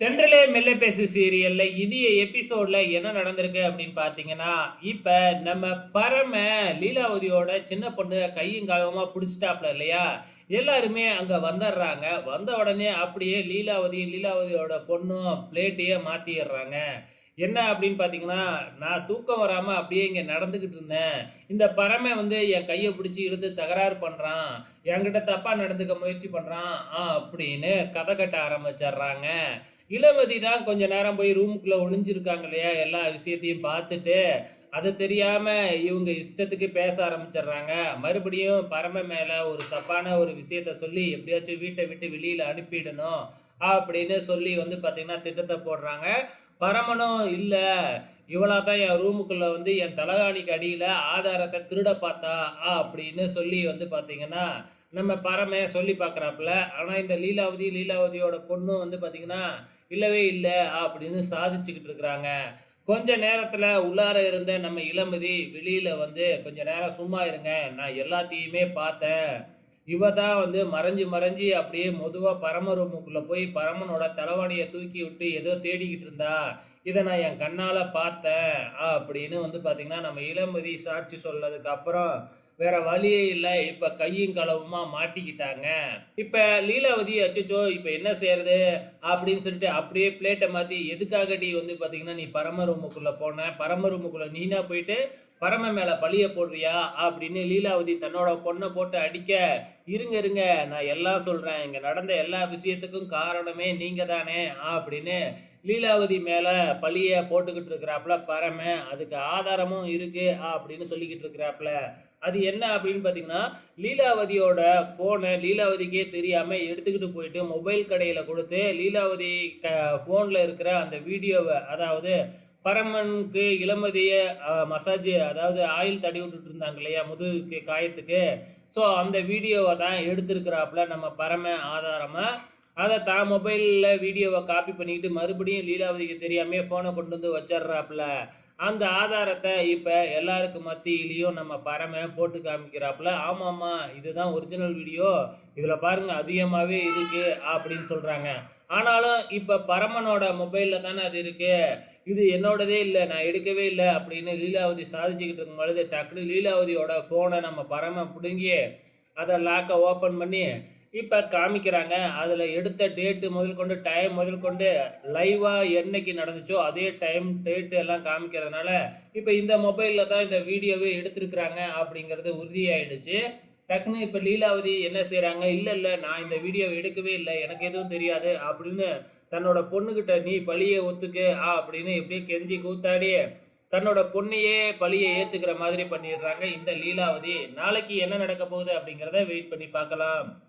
தென்றலே மெல்ல பேசு சீரியல்ல இனிய எபிசோட்ல என்ன நடந்திருக்கு அப்படின்னு பார்த்தீங்கன்னா, இப்ப நம்ம பரம லீலாவதியோட சின்ன பொண்ணு கையும் காலமா பிடிச்சிட்டாப்ல இல்லையா? எல்லாருமே அங்க வந்துடுறாங்க. வந்த உடனே அப்படியே லீலாவதி, லீலாவதியோட பொண்ணும் பிளேட்டையே மாத்திடுறாங்க என்ன அப்படின்னு பார்த்தீங்கன்னா, நான் தூக்கம் வராமல் அப்படியே இங்கே நடந்துக்கிட்டு இருந்தேன். இந்த பறமை வந்து என் கையை பிடிச்சி இழுத்து தகராறு பண்ணுறான் என்கிட்ட தப்பாக நடந்துக்க முயற்சி பண்ணுறான் ஆ அப்படின்னு கதை கட்ட ஆரம்பிச்சிடுறாங்க இளவதி தான் கொஞ்ச நேரம் போய் ரூமுக்குள்ளே ஒளிஞ்சிருக்காங்க இல்லையா? எல்லா விஷயத்தையும் பார்த்துட்டு, அது தெரியாமல் இவங்க இஷ்டத்துக்கு பேச ஆரம்பிச்சிடுறாங்க மறுபடியும் பரம மேலே ஒரு தப்பான ஒரு விஷயத்த சொல்லி எப்படியாச்சும் வீட்டை விட்டு வெளியில் அனுப்பிடணும். அப்படின்னு சொல்லி வந்து பார்த்திங்கன்னா திட்டத்தை போடுறாங்க. பரமனும் இல்லை இவளா தான் என் ரூமுக்குள்ளே வந்து என் தலகாணிக்கு அடியில் ஆதாரத்தை திருட பார்த்தா, அப்படின்னு சொல்லி வந்து பார்த்திங்கன்னா நம்ம பரமே சொல்லி பார்க்குறாப்புல. ஆனால் இந்த லீலாவதி, லீலாவதியோட பொண்ணும் வந்து பார்த்திங்கன்னா இல்லவே இல்லை அப்படின்னு சாதிச்சுக்கிட்டு இருக்கிறாங்க. கொஞ்ச நேரத்தில் உள்ளார இருந்த நம்ம இளமதி வெளியில் வந்து, "கொஞ்ச நேரம் சும்மா இருங்க. நான் எல்லாத்தையுமே பார்த்தேன். இவ தான் வந்து மறைஞ்சு மறைஞ்சு அப்படியே மொதுவாக பரம ரூமுக்குள்ளே போய் பரமனோட தலைவாணியை தூக்கி விட்டு ஏதோ தேடிக்கிட்டு இருந்தா. இதை நான் என் கண்ணால் பார்த்தேன்." அப்படின்னு வந்து பார்த்திங்கன்னா நம்ம இளமதி சாட்சி சொன்னதுக்கப்புறம் வேற வழியே இல்லை இப்ப கையும் களவுமா மாட்டிக்கிட்டாங்க. இப்ப லீலாவதி அச்சச்சோ! இப்ப என்ன செய்யறது அப்படின்னு சொல்லிட்டு அப்படியே பிளேட்டை மாத்தி, "எதுக்காகடி வந்து பார்த்தீங்கன்னா, நீ பரம ரூமுக்குள்ள போன? பரம ரூமுக்குள்ள நீனா போயிட்டு பரம மேலே பழிய போடுறியா?" அப்படின்னு லீலாவதி தன்னோட பொண்ணை போட்டு அடிக்க, "இருங்க இருங்க. நான் எல்லாம் சொல்கிறேன் இங்கே நடந்த எல்லா விஷயத்துக்கும் காரணமே நீங்கள் தானே?" அப்படின்னு லீலாவதி மேலே பழிய போட்டுக்கிட்டு இருக்கிறாப்புல பரம அதுக்கு ஆதாரமும் இருக்குது அப்படின்னு சொல்லிக்கிட்டு இருக்கிறாப்புல. அது என்ன அப்படின்னு பார்த்தீங்கன்னா, லீலாவதியோட ஃபோனை லீலாவதிக்கே தெரியாமல் எடுத்துக்கிட்டு போயிட்டு மொபைல் கடையில் கொடுத்து லீலாவதி க ஃபோனில் இருக்கிற அந்த வீடியோவை அதாவது பரமனுக்கு இளமதிய மசாஜ் அதாவது ஆயில் தடி விட்டுட்டு இருந்தாங்க இல்லையா? முதுகுக்கு காயத்துக்கு. ஸோ அந்த வீடியோவை தான் எடுத்திருக்கிறாப்புல நம்ம பரம ஆதாரமாக அதை தான் மொபைலில் வீடியோவை காப்பி பண்ணிக்கிட்டு மறுபடியும் லீலாவதிக்கு தெரியாமே ஃபோனை கொண்டு வந்து வச்சிட்றாப்புல அந்த ஆதாரத்தை இப்போ எல்லாருக்கும் மத்தியிலையும் நம்ம பரமன் போட்டு காமிக்கிறாப்புல. ஆமாம்மா இதுதான் ஒரிஜினல் வீடியோ. இதில் பாருங்கள் அதிகமாகவே இருக்குது அப்படின்னு சொல்கிறாங்க ஆனாலும் இப்போ பரமனோட மொபைலில் தானே அது இருக்குது "இது என்னோடதே இல்லை நான் எடுக்கவே இல்லை அப்படின்னு லீலாவதி சாதிச்சுக்கிட்டு இருக்கும்பொழுது, டக்குனு லீலாவதியோட ஃபோனை நம்ம பரம புடுங்கி, அதை லாக்கை ஓப்பன் பண்ணி, இப்போ காமிக்கிறாங்க. அதில் எடுத்த டேட்டு முதற்கொண்டு, டைம் முதற்கொண்டு லைவாக என்னைக்கு நடந்துச்சோ, அதே டைம், டேட்டு எல்லாம் காமிக்கிறதுனால, இப்போ இந்த மொபைலில் தான் இந்த வீடியோவே எடுத்திருக்கிறாங்க அப்படிங்கிறது உறுதியாயிடுச்சு. டக்குனு இப்போ லீலாவதி என்ன செய்கிறாங்க இல்லை இல்லை நான் இந்த வீடியோவை எடுக்கவே இல்லை எனக்கு எதுவும் தெரியாது." அப்படின்னு தன்னோட பொண்ணுகிட்ட, "நீ பழியை ஒத்துக்க." அப்படின்னு எப்படியே கெஞ்சி கூத்தாடி, தன்னோட பொண்ணையே பழியை ஏத்துக்கிற மாதிரி பண்ணிடுறாங்க இந்த லீலாவதி. நாளைக்கு என்ன நடக்க போகுது அப்படிங்கிறத வெயிட் பண்ணி பார்க்கலாம்.